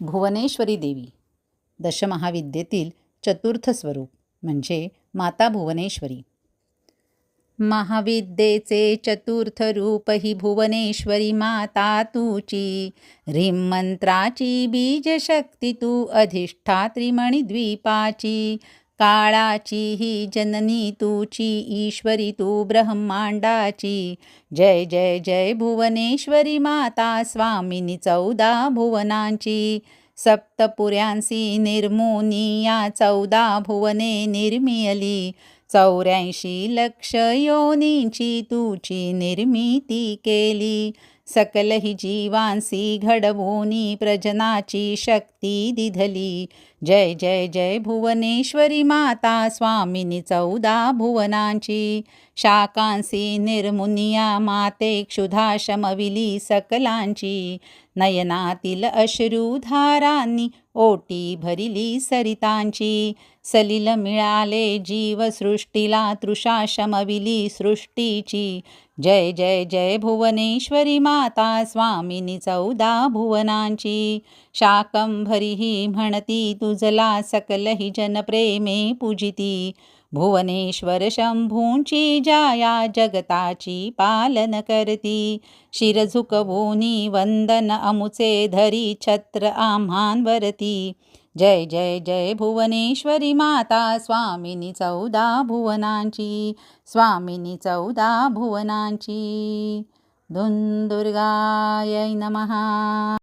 भुवनेश्वरी देवी. दशमहाविद्येतील चतुर्थ स्वरूप म्हणजे माता भुवनेश्वरी. महाविद्येचे चतुर्थ रूप ही भुवनेश्वरी माता तुची. ह्रीं मंत्राची बीजशक्ती तू अधिष्ठात्री द्वीपाची. काळाची ही जननी तुची ईश्वरी तू ब्रह्मांडाची. जय जय जय भुवनेश्वरी माता स्वामिनी चौदा भुवनांची. सप्तपुऱ्यांसी निर्मोनी या चौदा भुवने निर्मियली. चौऱ्याऐंशी लक्ष योनींची तुची निर्मिती केली. सकल ही जीवांसी घडवोनी प्रजनाची शक्ती दिधली. जय जय जय भुवनेश्वरी माता स्वामिनी चौदा भुवनांची. शाकांसी निर्मुनिया माते क्षुधा शमविली सकलांची. नयनातील अश्रुधारांनी ओटी भरिली सरितांची. सलिल मिळाले जीवसृष्टीला तृषा शमविली सृष्टीची. जय जय जय भुवनेश्वरी माता स्वामिनी चौदा भुवनांची. शाकंभरी ही म्हणती तुझला सकल ही जनप्रेमे पूजिती. भुवनेश्वर शंभूंची जाया जगताची पालन करती. शिर झुकवोनी वंदन अमुचे धरी छत्र आम्हांवरती जय जय जय भुवनेश्वरी माता स्वामिनी चौदा भुवनांची स्वामिनी चौदा भुवनांची. धुंदुर्गाय नमः.